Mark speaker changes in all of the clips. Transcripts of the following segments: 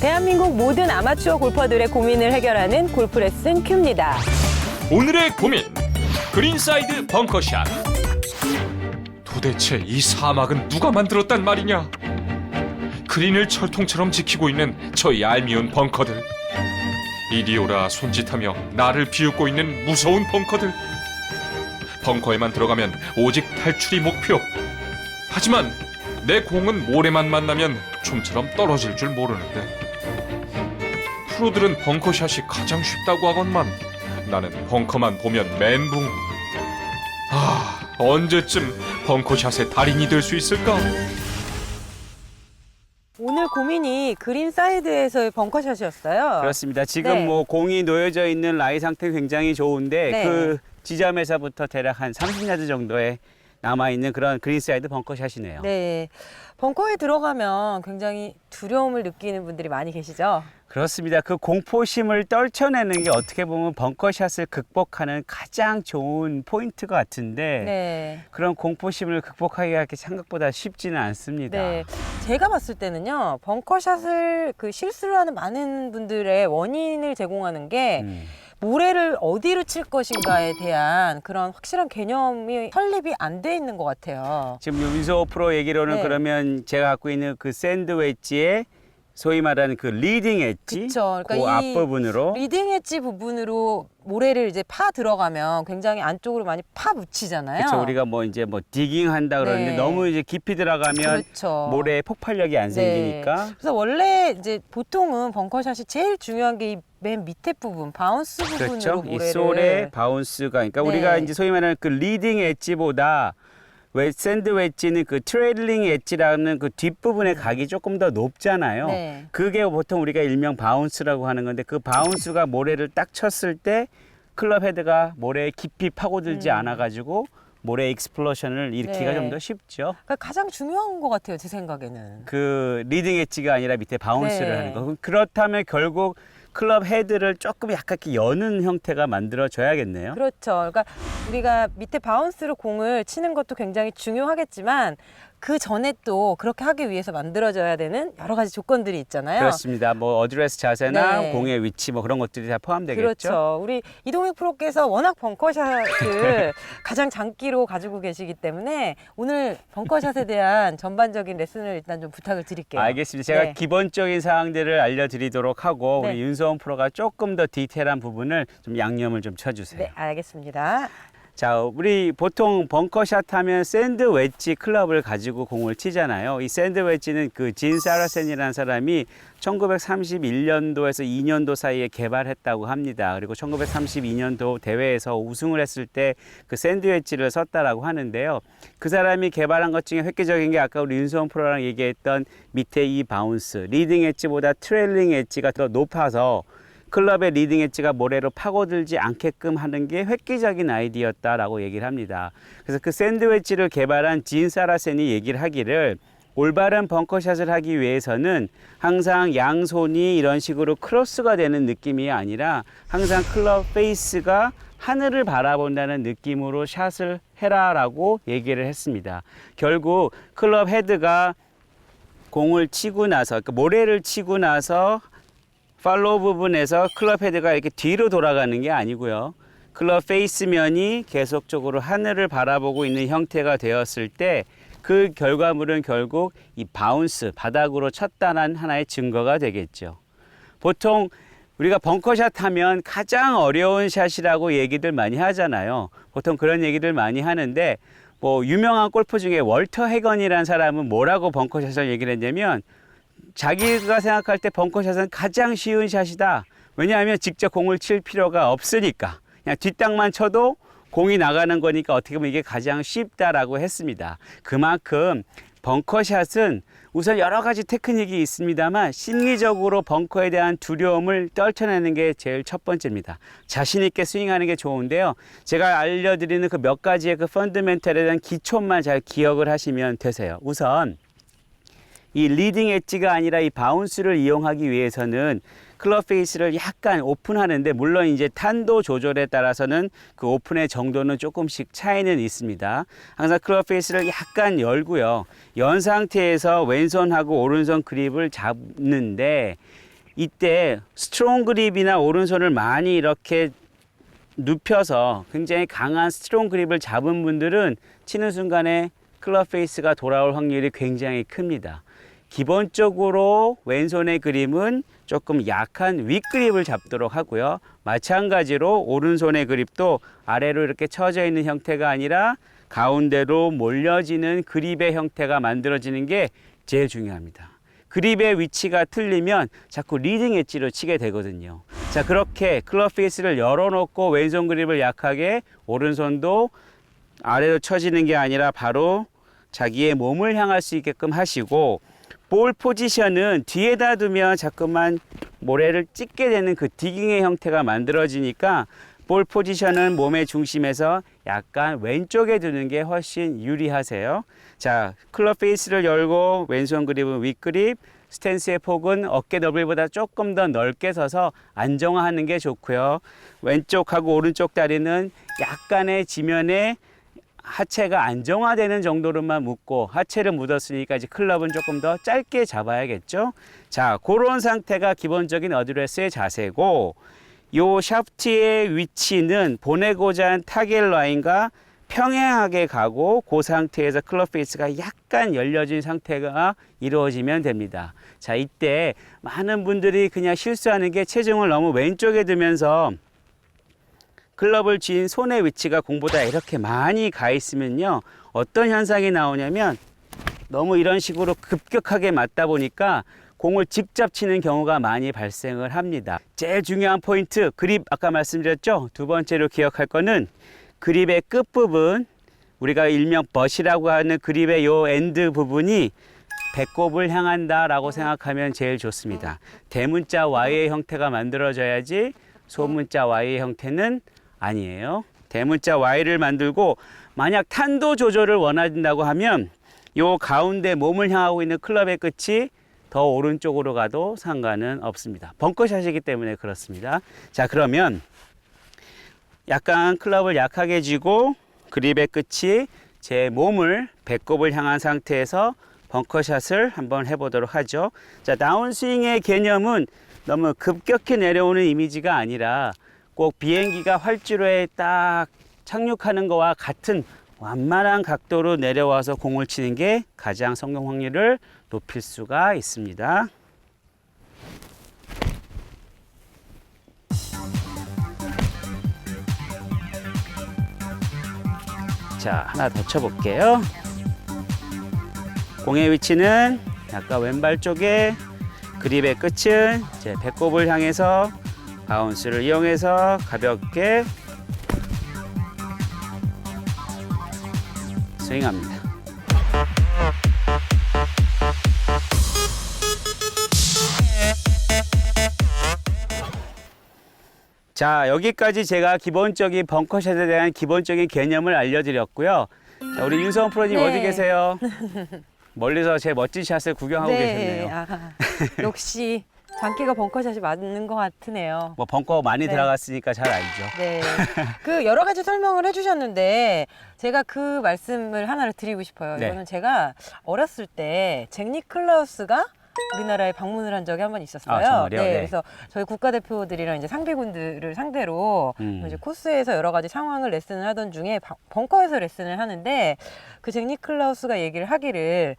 Speaker 1: 대한민국 모든 아마추어 골퍼들의 고민을 해결하는 골프 레슨 큐입니다.
Speaker 2: 오늘의 고민. 그린사이드 벙커샷. 도대체 이 사막은 누가 만들었단 말이냐? 그린을 철통처럼 지키고 있는 저 얄미운 벙커들. 이리 오라 손짓하며 나를 비웃고 있는 무서운 벙커들. 벙커에만 들어가면 오직 탈출이 목표. 하지만 내 공은 모래만 만나면 좀처럼 떨어질 줄 모르는데 프로들은 벙커샷이 가장 쉽다고 하건만 나는 벙커만 보면 멘붕. 아, 언제쯤 벙커샷의 달인이 될 수 있을까?
Speaker 1: 오늘 고민이 그린 사이드에서의 벙커샷이었어요.
Speaker 3: 그렇습니다. 지금
Speaker 1: 네.
Speaker 3: 뭐 공이 놓여져 있는 라이 상태 굉장히 좋은데
Speaker 1: 네.
Speaker 3: 그 지점에서부터 대략 한 30야드 정도에 남아 있는 그런 그린사이드 벙커샷이네요.
Speaker 1: 네. 벙커에 들어가면 굉장히 두려움을 느끼는 분들이 많이 계시죠?
Speaker 3: 그렇습니다. 그 공포심을 떨쳐내는 게 어떻게 보면 벙커샷을 극복하는 가장 좋은 포인트 같은데
Speaker 1: 네.
Speaker 3: 그런 공포심을 극복하기가 생각보다 쉽지는 않습니다.
Speaker 1: 네. 제가 봤을 때는요, 벙커샷을 그 실수를 하는 많은 분들의 원인을 제공하는 게
Speaker 3: 음.
Speaker 1: 모래를 어디로 칠 것인가에 대한 그런 확실한 개념이 설립이 안 돼 있는 것 같아요.
Speaker 3: 지금 윤소 프로 얘기로는
Speaker 1: 네.
Speaker 3: 그러면 제가 갖고 있는 그 샌드 웨지의 소위 말하는 그 리딩 엣지
Speaker 1: 그쵸.
Speaker 3: 그
Speaker 1: 그러니까 이
Speaker 3: 앞부분으로
Speaker 1: 리딩 엣지 부분으로 모래를 이제 파 들어가면 굉장히 안쪽으로 많이 파 묻히잖아요.
Speaker 3: 그렇죠. 우리가 뭐 이제 뭐 디깅 한다 그러는데
Speaker 1: 네.
Speaker 3: 너무 이제 깊이 들어가면
Speaker 1: 그렇죠.
Speaker 3: 모래에 폭발력이 안
Speaker 1: 네.
Speaker 3: 생기니까
Speaker 1: 그래서 원래 이제 보통은 벙커샷이 제일 중요한 게 이 맨 밑에 부분, 바운스 부분으로
Speaker 3: 그렇죠. 이
Speaker 1: 모래를
Speaker 3: 솔의 바운스가 그러니까
Speaker 1: 네.
Speaker 3: 우리가 이제 소위 말하는 그 리딩 엣지보다 왜 샌드 웨지는 그 트레일링 엣지라는 그 뒷부분의 각이 조금 더 높잖아요.
Speaker 1: 네.
Speaker 3: 그게 보통 우리가 일명 바운스라고 하는 건데 그 바운스가 모래를 딱 쳤을 때 클럽 헤드가 모래에 깊이 파고들지
Speaker 1: 음.
Speaker 3: 않아 가지고 모래 익스플로션을 일으키기가
Speaker 1: 네.
Speaker 3: 좀 더 쉽죠.
Speaker 1: 그러니까 가장 중요한 것 같아요, 제 생각에는.
Speaker 3: 그 리딩 엣지가 아니라 밑에 바운스를
Speaker 1: 네.
Speaker 3: 하는 거. 그렇다면 결국 클럽 헤드를 조금 약간 이렇게 여는 형태가 만들어져야겠네요.
Speaker 1: 그렇죠. 그러니까 우리가 밑에 바운스로 공을 치는 것도 굉장히 중요하겠지만 그 전에 또 그렇게 하기 위해서 만들어져야 되는 여러 가지 조건들이 있잖아요.
Speaker 3: 그렇습니다. 뭐 어드레스 자세나
Speaker 1: 네.
Speaker 3: 공의 위치 뭐 그런 것들이 다 포함되겠죠.
Speaker 1: 그렇죠. 우리 이동익 프로께서 워낙 벙커샷을 가장 장기로 가지고 계시기 때문에 오늘 벙커샷에 대한 전반적인 레슨을 일단 좀 부탁을 드릴게요.
Speaker 3: 알겠습니다. 제가
Speaker 1: 네.
Speaker 3: 기본적인 사항들을 알려드리도록 하고
Speaker 1: 네.
Speaker 3: 우리 윤소원 프로가 조금 더 디테일한 부분을 좀 양념을 좀 쳐주세요.
Speaker 1: 네, 알겠습니다.
Speaker 3: 자, 우리 보통 벙커샷 하면 샌드 웨지 클럽을 가지고 공을 치잖아요. 이 샌드 웨지는 그 진 사라센이라는 사람이 1931년도에서 2년도 사이에 개발했다고 합니다. 그리고 1932년도 대회에서 우승을 했을 때 그 샌드 웨지를 썼다라고 하는데요. 그 사람이 개발한 것 중에 획기적인 게 아까 우리 윤수원 프로랑 얘기했던 밑에 이 바운스, 리딩 엣지보다 트레일링 엣지가 더 높아서 클럽의 리딩 엣지가 모래로 파고들지 않게끔 하는 게 획기적인 아이디어였다라고 얘기를 합니다. 그래서 그 샌드웨지를 개발한 진 사라센이 얘기를 하기를 올바른 벙커샷을 하기 위해서는 항상 양손이 이런 식으로 크로스가 되는 느낌이 아니라 항상 클럽 페이스가 하늘을 바라본다는 느낌으로 샷을 해라라고 얘기를 했습니다. 결국 클럽 헤드가 공을 치고 나서 그러니까 모래를 치고 나서 팔로우 부분에서 클럽 헤드가 이렇게 뒤로 돌아가는 게 아니고요. 클럽 페이스면이 계속적으로 하늘을 바라보고 있는 형태가 되었을 때 그 결과물은 결국 이 바운스 바닥으로 쳤다는 하나의 증거가 되겠죠. 보통 우리가 벙커샷 하면 가장 어려운 샷이라고 얘기들 많이 하잖아요. 보통 그런 얘기들 많이 하는데 뭐 유명한 골프 중에 월터 해건이라는 사람은 뭐라고 벙커샷을 얘기를 했냐면 자기가 생각할 때 벙커샷은 가장 쉬운 샷이다. 왜냐하면 직접 공을 칠 필요가 없으니까. 그냥 뒷땅만 쳐도 공이 나가는 거니까 어떻게 보면 이게 가장 쉽다라고 했습니다. 그만큼 벙커샷은 우선 여러 가지 테크닉이 있습니다만 심리적으로 벙커에 대한 두려움을 떨쳐내는 게 제일 첫 번째입니다. 자신 있게 스윙하는 게 좋은데요. 제가 알려드리는 그 몇 가지의 그 펀드멘털에 대한 기초만 잘 기억을 하시면 되세요. 우선 이 리딩 엣지가 아니라 이 바운스를 이용하기 위해서는 클럽 페이스를 약간 오픈하는데 물론 이제 탄도 조절에 따라서는 그 오픈의 정도는 조금씩 차이는 있습니다. 항상 클럽 페이스를 약간 열고요. 연 상태에서 왼손하고 오른손 그립을 잡는데 이때 스트롱 그립이나 오른손을 많이 이렇게 눕혀서 굉장히 강한 스트롱 그립을 잡은 분들은 치는 순간에 클럽 페이스가 돌아올 확률이 굉장히 큽니다. 기본적으로 왼손의 그립은 조금 약한 윗그립을 잡도록 하고요. 마찬가지로 오른손의 그립도 아래로 이렇게 처져 있는 형태가 아니라 가운데로 몰려지는 그립의 형태가 만들어지는 게 제일 중요합니다. 그립의 위치가 틀리면 자꾸 리딩 엣지로 치게 되거든요. 자, 그렇게 클럽 페이스를 열어놓고 왼손 그립을 약하게 오른손도 아래로 쳐지는 게 아니라 바로 자기의 몸을 향할 수 있게끔 하시고 볼 포지션은 뒤에다 두면 자꾸만 모래를 찍게 되는 그 디깅의 형태가 만들어지니까 볼 포지션은 몸의 중심에서 약간 왼쪽에 두는 게 훨씬 유리하세요. 자, 클럽 페이스를 열고 왼손 그립은 윗그립, 스탠스의 폭은 어깨 너비보다 조금 더 넓게 서서 안정화하는 게 좋고요. 왼쪽하고 오른쪽 다리는 약간의 지면에 하체가 안정화되는 정도로만 묶고 하체를 묻었으니까 이제 클럽은 조금 더 짧게 잡아야겠죠. 자, 그런 상태가 기본적인 어드레스의 자세고 요 샤프트의 위치는 보내고자 한 타겟 라인과 평행하게 가고 그 상태에서 클럽 페이스가 약간 열려진 상태가 이루어지면 됩니다. 자, 이때 많은 분들이 그냥 실수하는 게 체중을 너무 왼쪽에 두면서 클럽을 쥔 손의 위치가 공보다 이렇게 많이 가 있으면요. 어떤 현상이 나오냐면 너무 이런 식으로 급격하게 맞다 보니까 공을 직접 치는 경우가 많이 발생을 합니다. 제일 중요한 포인트, 그립 아까 말씀드렸죠? 두 번째로 기억할 거는 그립의 끝부분, 우리가 일명 벗이라고 하는 그립의 요 엔드 부분이 배꼽을 향한다라고 생각하면 제일 좋습니다. 대문자 Y의 형태가 만들어져야지 소문자 Y의 형태는 아니에요. 대문자 Y를 만들고 만약 탄도 조절을 원한다고 하면 요 가운데 몸을 향하고 있는 클럽의 끝이 더 오른쪽으로 가도 상관은 없습니다. 벙커샷이기 때문에 그렇습니다. 자, 그러면 약간 클럽을 약하게 쥐고 그립의 끝이 제 몸을 배꼽을 향한 상태에서 벙커샷을 한번 해보도록 하죠. 자, 다운스윙의 개념은 너무 급격히 내려오는 이미지가 아니라 꼭 비행기가 활주로에 딱 착륙하는 거와 같은 완만한 각도로 내려와서 공을 치는 게 가장 성공 확률을 높일 수가 있습니다. 자, 하나 더 쳐볼게요. 공의 위치는 약간 왼발 쪽에 그립의 끝은 제 배꼽을 향해서 바운스를 이용해서 가볍게 스윙합니다. 자, 여기까지 제가 기본적인 벙커샷에 대한 기본적인 개념을 알려드렸고요. 자, 우리 윤성원 프로님
Speaker 1: 네.
Speaker 3: 어디 계세요? 멀리서 제 멋진 샷을 구경하고 계셨네요.
Speaker 1: 아, 역시 장기가 벙커샷이 맞는 것 같으네요.
Speaker 3: 뭐 벙커 많이
Speaker 1: 네.
Speaker 3: 들어갔으니까 잘 알죠.
Speaker 1: 네. 그 여러 가지 설명을 해주셨는데 제가 그 말씀을 하나를 드리고 싶어요.
Speaker 3: 네.
Speaker 1: 이거는 제가 어렸을 때 잭 니 클라우스가 우리나라에 방문을 한 적이 한 번 있었어요.
Speaker 3: 아, 정말요? 네.
Speaker 1: 그래서 저희 국가대표들이랑 이제 상비군들을 상대로
Speaker 3: 음.
Speaker 1: 이제 코스에서 여러 가지 상황을 레슨을 하던 중에 바- 벙커에서 레슨을 하는데 그 잭 니클라우스가 얘기를 하기를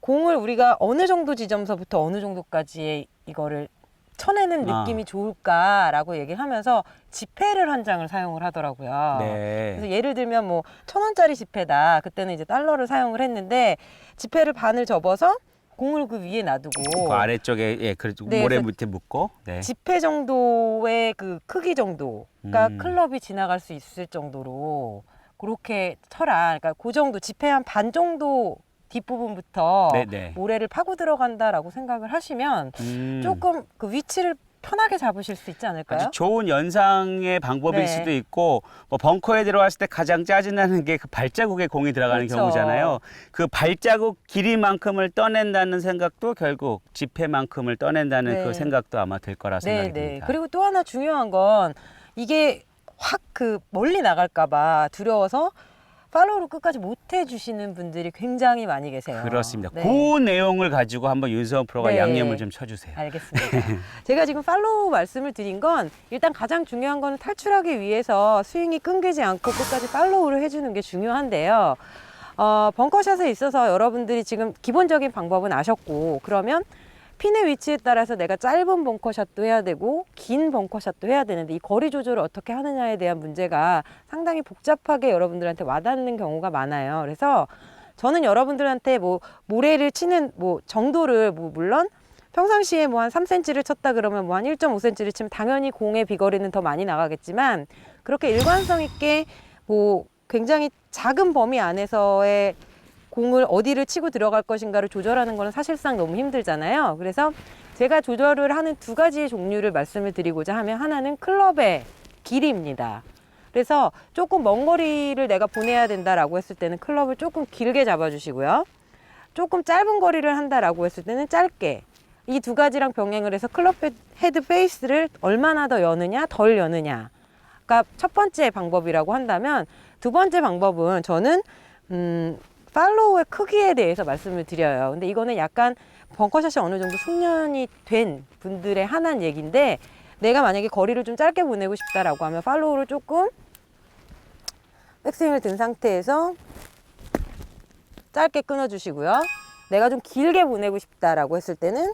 Speaker 1: 공을 우리가 어느 정도 지점서부터 어느 정도까지의 이거를 쳐내는
Speaker 3: 아.
Speaker 1: 느낌이 좋을까라고 얘기를 하면서 지폐를 한 장을 사용을 하더라고요.
Speaker 3: 네.
Speaker 1: 그래서 예를 들면 뭐 천 원짜리 지폐다. 그때는 이제 달러를 사용을 했는데 지폐를 반을 접어서 공을 그 위에 놔두고
Speaker 3: 그 아래쪽에 예, 그
Speaker 1: 네,
Speaker 3: 모래
Speaker 1: 그래서
Speaker 3: 밑에 묶고. 네.
Speaker 1: 지폐 정도의 그 크기 정도가
Speaker 3: 음.
Speaker 1: 클럽이 지나갈 수 있을 정도로 그렇게 쳐라. 그러니까 그 정도 지폐 한 반 정도 뒷부분부터
Speaker 3: 네, 네.
Speaker 1: 모래를 파고 들어간다라고 생각을 하시면
Speaker 3: 음.
Speaker 1: 조금 그 위치를 편하게 잡으실 수 있지 않을까요?
Speaker 3: 아주 좋은 연상의 방법일
Speaker 1: 네.
Speaker 3: 수도 있고 뭐 벙커에 들어갔을 때 가장 짜증나는 게 그 발자국에 공이 들어가는
Speaker 1: 그렇죠.
Speaker 3: 경우잖아요. 그 발자국 길이만큼을 떠낸다는 생각도 결국 지폐만큼을 떠낸다는
Speaker 1: 네.
Speaker 3: 그 생각도 아마 될 거라 생각이
Speaker 1: 네, 네.
Speaker 3: 듭니다.
Speaker 1: 그리고 또 하나 중요한 건 이게 확 그 멀리 나갈까봐 두려워서 팔로우를 끝까지 못 해주시는 분들이 굉장히 많이 계세요.
Speaker 3: 그렇습니다.
Speaker 1: 네.
Speaker 3: 그 내용을 가지고 한번 윤서원 프로가
Speaker 1: 네.
Speaker 3: 양념을 좀 쳐주세요.
Speaker 1: 알겠습니다. 제가 지금 팔로우 말씀을 드린 건 일단 가장 중요한 건 탈출하기 위해서 스윙이 끊기지 않고 끝까지 팔로우를 해주는 게 중요한데요. 어, 벙커샷에 있어서 여러분들이 지금 기본적인 방법은 아셨고 그러면 핀의 위치에 따라서 내가 짧은 벙커샷도 해야 되고 긴 벙커샷도 해야 되는데 이 거리 조절을 어떻게 하느냐에 대한 문제가 상당히 복잡하게 여러분들한테 와닿는 경우가 많아요. 그래서 저는 여러분들한테 뭐 모래를 치는 뭐 정도를 뭐 물론 평상시에 뭐 한 3cm를 쳤다 그러면 뭐 한 1.5cm를 치면 당연히 공의 비거리는 더 많이 나가겠지만 그렇게 일관성 있게 뭐 굉장히 작은 범위 안에서의 공을 어디를 치고 들어갈 것인가를 조절하는 거는 사실상 너무 힘들잖아요. 그래서 제가 조절을 하는 두 가지의 종류를 말씀을 드리고자 하면 하나는 클럽의 길이입니다. 그래서 조금 먼 거리를 내가 보내야 된다라고 했을 때는 클럽을 조금 길게 잡아주시고요. 조금 짧은 거리를 한다라고 했을 때는 짧게 이 두 가지랑 병행을 해서 클럽 헤- 헤드 페이스를 얼마나 더 여느냐 덜 여느냐 가첫 번째 방법이라고 한다면 두 번째 방법은 저는 음, 팔로우의 크기에 대해서 말씀을 드려요. 근데 이거는 약간 벙커샷이 어느 정도 숙련이 된 분들의 하나는 얘기인데 내가 만약에 거리를 좀 짧게 보내고 싶다라고 하면 팔로우를 조금 백스윙을 든 상태에서 짧게 끊어주시고요. 내가 좀 길게 보내고 싶다라고 했을 때는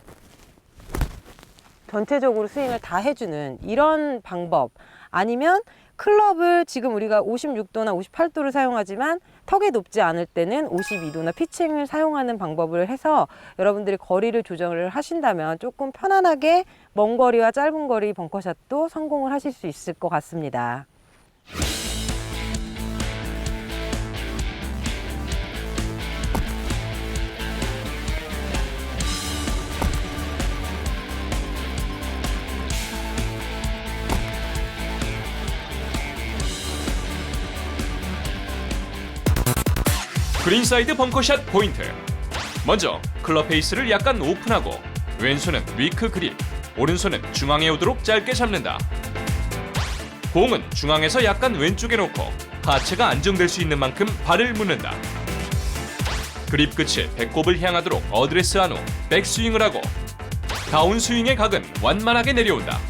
Speaker 1: 전체적으로 스윙을 다 해주는 이런 방법 아니면 클럽을 지금 우리가 56도나 58도를 사용하지만 턱이 높지 않을 때는 52도나 피칭을 사용하는 방법을 해서 여러분들이 거리를 조정을 하신다면 조금 편안하게 먼 거리와 짧은 거리 벙커샷도 성공을 하실 수 있을 것 같습니다.
Speaker 2: 그린사이드 벙커샷 포인트. 먼저 클럽 페이스를 약간 오픈하고 왼손은 위크 그립, 오른손은 중앙에 오도록 짧게 잡는다. 공은 중앙에서 약간 왼쪽에 놓고 하체가 안정될 수 있는 만큼 발을 묶는다. 그립 끝을 배꼽을 향하도록 어드레스한 후 백스윙을 하고 다운 스윙의 각은 완만하게 내려온다.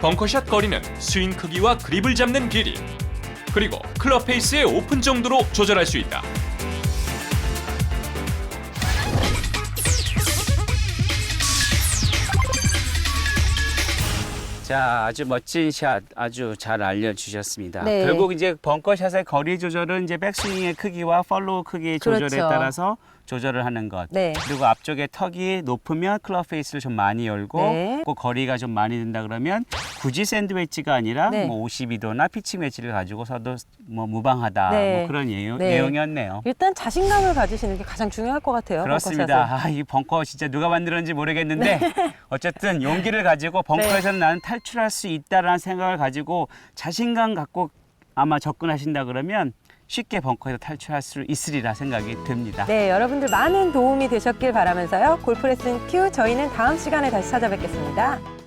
Speaker 2: 벙커샷 거리는 스윙 크기와 그립을 잡는 길이 그리고 클럽 페이스의 오픈 정도로 조절할 수 있다.
Speaker 3: 자, 아주 멋진 샷 아주 잘 알려주셨습니다.
Speaker 1: 네.
Speaker 3: 결국 이제 벙커샷의 거리 조절은 이제 백스윙의 크기와 팔로우 크기의 조절에
Speaker 1: 그렇죠.
Speaker 3: 따라서 조절을 하는 것.
Speaker 1: 네.
Speaker 3: 그리고 앞쪽에 턱이 높으면 클럽 페이스를 좀 많이 열고
Speaker 1: 네.
Speaker 3: 그 거리가 좀 많이 든다 그러면 굳이 샌드 웨지가 아니라
Speaker 1: 네.
Speaker 3: 뭐 52도나 피칭 웨지를 가지고서도 뭐 무방하다
Speaker 1: 네.
Speaker 3: 뭐 그런 내용,
Speaker 1: 네.
Speaker 3: 내용이었네요.
Speaker 1: 일단 자신감을 가지시는 게 가장 중요할 것 같아요.
Speaker 3: 그렇습니다. 아, 이 벙커 진짜 누가 만들었는지 모르겠는데 어쨌든 용기를 가지고 벙커에서는 나는 탈출할 수 있다라는 생각을 가지고 자신감 갖고 아마 접근하신다 그러면 쉽게 벙커에서 탈출할 수 있으리라 생각이 듭니다.
Speaker 1: 네, 여러분들 많은 도움이 되셨길 바라면서요. 골프 레슨 큐 저희는 다음 시간에 다시 찾아뵙겠습니다.